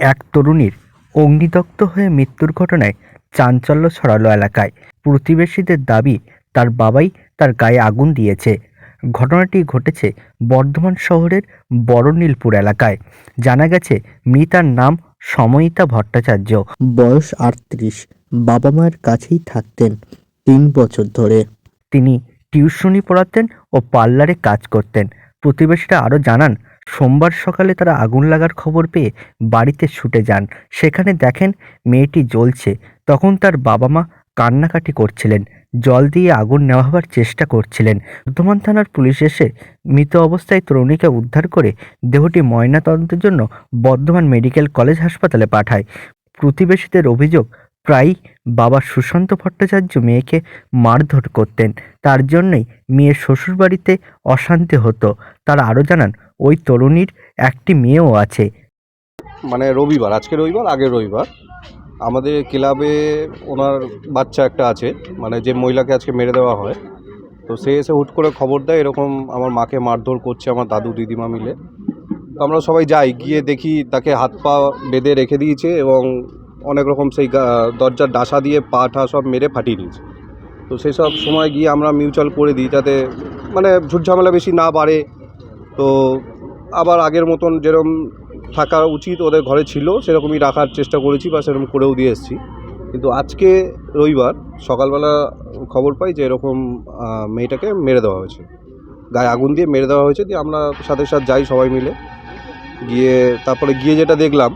এক তরুণীর অগ্নিদগ্ধ হয়ে মৃত্যুর ঘটনায় চাঞ্চল্য ছড়ালো এলাকায়। প্রতিবেশীদের দাবি তার বাবাই তার গায়ে আগুন দিয়েছে। ঘটনাটি ঘটেছে বর্ধমান শহরের বড়নীলপুর এলাকায়। জানা গেছে মৃতার নাম সময়িতা ভট্টাচার্য। বয়স আটত্রিশ বাবা মায়ের কাছেই থাকতেন তিন বছর ধরে। তিনি টিউশনি পড়াতেন ও পার্লারে কাজ করতেন। প্রতিবেশীরা আরও জানান সোমবার সকালে তারা আগুন লাগার খবর পেয়ে বাড়িতে ছুটে যান। সেখানে দেখেন মেয়েটি জ্বলছে। তখন তার বাবা মা কান্নাকাটি করছিলেন। জল দিয়ে আগুন নেভাবার চেষ্টা করছিলেন। বর্ধমান থানার পুলিশ এসে মৃত অবস্থায় তরুণীকে উদ্ধার করে দেহটি ময়নাতদন্তের জন্য বর্ধমান মেডিকেল কলেজ হাসপাতালে পাঠায়। প্রতিবেশীদের অভিযোগ, প্রায়ই বাবা সুশান্ত ভট্টাচার্য মেয়েকে মারধর করতেন। তার জন্যই মেয়ের শ্বশুরবাড়িতে অশান্তি হতো। তারা আরও জানান ওই তরুণীর একটি মেয়েও আছে। মানে রবিবার, আজকে রবিবার, আগের রবিবার। আমাদের ক্লাবে ওনার বাচ্চা একটা আছে মানে যে মহিলাকে আজকে মেরে দেওয়া হয়। তো সে এসে হুট করে খবর দেয়, এরকম আমার মাকে মারধর করছে আমার দাদু দিদিমা মিলে। তো আমরা সবাই যাই, গিয়ে দেখি তাকে হাত পা বেঁধে রেখে দিয়েছে এবং অনেক রকম সেই দরজার ডাসা দিয়ে পা ঠা সব মেরে ফাটিয়ে দিয়েছে তো সেই সব সময় গিয়ে আমরা মিউচুয়াল করে দিই, যাতে মানে ঝুটঝামেলা বেশি না বাড়ে। তো আবার আগের মতন যেরকম থাকা উচিত ওদের ঘরে ছিল, সেরকমই রাখার চেষ্টা করেছি বা সেরকম করেও দিয়ে এসেছি। কিন্তু আজকে রবিবার সকালবেলা খবর পাই যে এরকম মেয়েটাকে মেরে দেওয়া হয়েছে। গায়ে আগুন দিয়ে মেরে দেওয়া হয়েছে, দিয়ে আমরা সাথে সাথে যাই সবাই মিলে। গিয়ে তারপরে গিয়ে যেটা দেখলাম,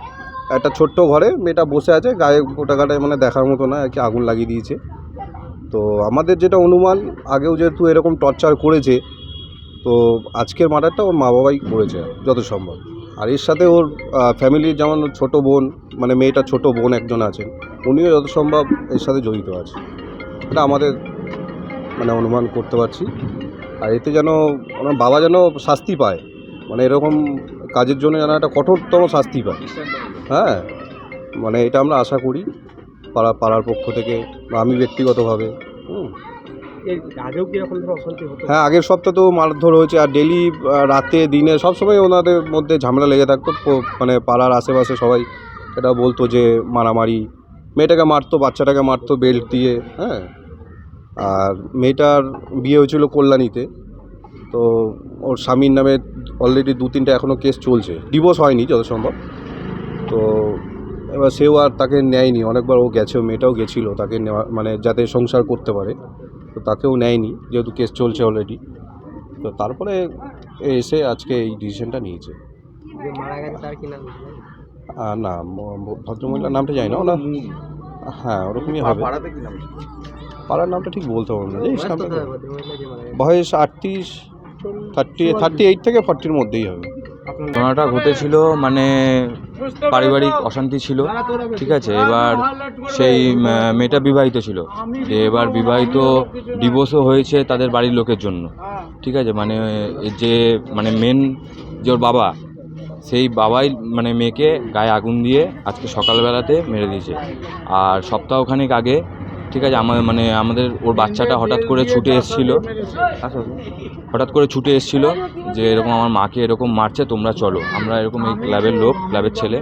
একটা ছোট্ট ঘরে মেয়েটা বসে আছে, গায়ে গোটা গাটায় মানে দেখার মতো না কি আগুন লাগিয়ে দিয়েছে। তো আমাদের যেটা অনুমান, আগেও যেহেতু এরকম টর্চার করেছে তো আজকের মার্ডারটা ওর মা বাবাই করেছে যত সম্ভব আর এর সাথে ওর ফ্যামিলির যেমন ছোট বোন মানে মেয়েটা ছোট বোন একজন আছেন, উনিও যত সম্ভব এর সাথে জড়িত আছে। এটা আমাদের মানে অনুমান করতে পারছি। আর এতে যেন ওনার বাবা যেন শাস্তি পায় মানে এরকম কাজের জন্য যেন একটা কঠোরতম শাস্তি পায়। হ্যাঁ মানে এটা আমরা আশা করি, পাড়া, পাড়ার পক্ষ থেকে, বা আমি ব্যক্তিগতভাবে, হুম। হ্যাঁ আগের সপ্তাহে তো মারধর হয়েছে, আর ডেলি রাতে, দিনে, সবসময় ওনাদের মধ্যে ঝামেলা লেগে থাকতো মানে পাড়ার আশেপাশে সবাই এটা বলতো যে মারামারি, মেয়েটাকে মারতো, বাচ্চাটাকে মারতো বেল্ট দিয়ে হ্যাঁ? আর মেয়েটার বিয়ে হয়েছিল কল্যাণীতে, তো ওর স্বামীর নামে অলরেডি দু তিনটে এখনও কেস চলছে ডিভোর্স হয়নি যত সম্ভব, তো এবার সেও আর তাকে নেয়নি, অনেকবার ও গেছেও মেয়েটাও গেছিল, তাকে নেওয়া মানে যাতে সংসার করতে পারে। তো তাকেও নেয়নি যেহেতু কেস চলছে অলরেডি তো তারপরে এসে আজকে এই ডিসিশনটা নিয়েছে। না ভদ্রমহিলার নামটা জানি না ওনার হ্যাঁ ওরকমই হবে। পাড়াতে কি নাম পাড়ার নামটা ঠিক বলতে পারব না বয়স আটত্রিশ থার্টি থার্টি এইট থেকে ফর্টির মধ্যেই হবে। আপনার ঘটনাটা ঘটেছিল মানে পারিবারিক অশান্তি ছিল ঠিক আছে এবার সেই মেয়েটা বিবাহিত ছিল যে এবার বিবাহিত ডিভোর্সও হয়েছে তাদের বাড়ির লোকের জন্য ঠিক আছে মানে যে মানে মেন যে ওর বাবা সেই বাবাই মানে মেয়েকে গায়ে আগুন দিয়ে আজকে সকালবেলাতে মেরে দিয়েছে। আর সপ্তাহখানেক আগে ঠিক আছে আমার মানে আমাদের ওর বাচ্চাটা হঠাৎ করে ছুটে এসেছিল। আসো, আসো। হঠাৎ করে ছুটে এসেছিল যে এরকম আমার মাকে এরকম মারছে তোমরা চলো। আমরা এরকম এই ক্লাবের লোক ক্লাবের ছেলে।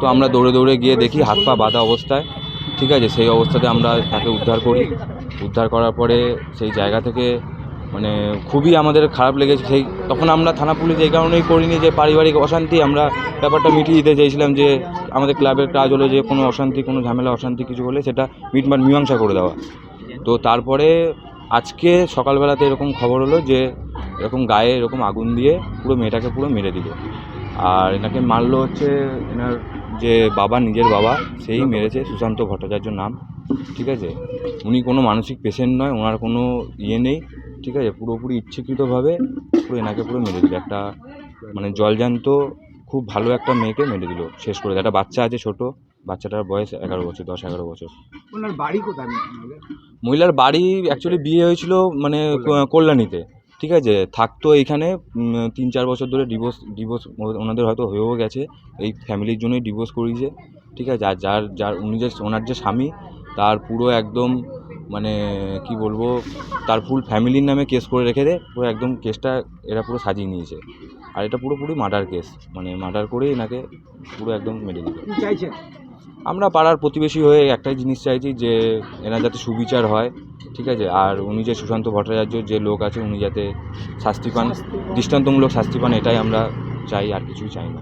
তো আমরা দৌড়ে দৌড়ে গিয়ে দেখি হাত পা বাঁধা অবস্থায়। ঠিক আছে সেই অবস্থাতে আমরা তাকে উদ্ধার করি। উদ্ধার করার পরে সেই জায়গা থেকে মানে খুবই আমাদের খারাপ লেগেছে। সেই তখন আমরা থানা পুলিশ এই কারণেই করিনি যে পারিবারিক অশান্তি আমরা ব্যাপারটা মিটিয়ে দিতে চেয়েছিলাম যে আমাদের ক্লাবের কাজ হলো যে কোনো অশান্তি, কোনো ঝামেলা, অশান্তি কিছু হলে সেটা মিটমাট মীমাংসা করে দেওয়া। তো তারপরে আজকে সকালবেলাতে এরকম খবর হলো যে এরকম গায়ে এরকম আগুন দিয়ে পুরো মেয়েটাকে পুরো মেরে দিল। আর এনাকে মারলো হচ্ছে এনার যে বাবা, নিজের বাবা, সেই মেরেছে সুশান্ত ভট্টাচার্য নাম, ঠিক আছে? উনি কোনো মানসিক পেশেন্ট নয়, ওনার কোনো ইয়ে নেই, ঠিক আছে? পুরোপুরি ইচ্ছাকৃতভাবে পুরো এনাকে পুরো মেরে দিল। একটা মানে জলজান্ত খুব ভালো একটা মেয়েকে মেরে দিল শেষ করে একটা বাচ্চা আছে ছোট বাচ্চাটার বয়স এগারো বছর দশ এগারো বছর। ওনার বাড়ি কোথায় মহিলার? বাড়ি অ্যাকচুয়ালি বিয়ে হয়েছিল মানে কল্যাণীতে ঠিক আছে? থাকতো এইখানে তিন চার বছর ধরে ডিভোর্স ডিভোর্স ওনাদের হয়তো হয়েও গেছে এই ফ্যামিলির জন্যই ডিভোর্স করিয়েছে ঠিক আছে? আর যার যার উনি যে ওনার যে স্বামী তার পুরো একদম মানে কি বলব তার ফুল ফ্যামিলির নামে কেস করে রেখে দেয় পুরো একদম কেসটা এরা পুরো সাজিয়ে নিয়েছে। আর এটা পুরোপুরি মার্ডার কেস। মানে মার্ডার করেই এনাকে পুরো একদম মেরে দিল চাইছেন? আমরা পাড়ার প্রতিবেশী হয়ে একটাই জিনিস চাইছি যে এনার যাতে সুবিচার হয় ঠিক আছে? আর উনি যে সুশান্ত ভট্টাচার্য যে লোক আছে উনি যাতে শাস্তি পান দৃষ্টান্তমূলক শাস্তি পান এটাই আমরা চাই আর কিছুই চাই না।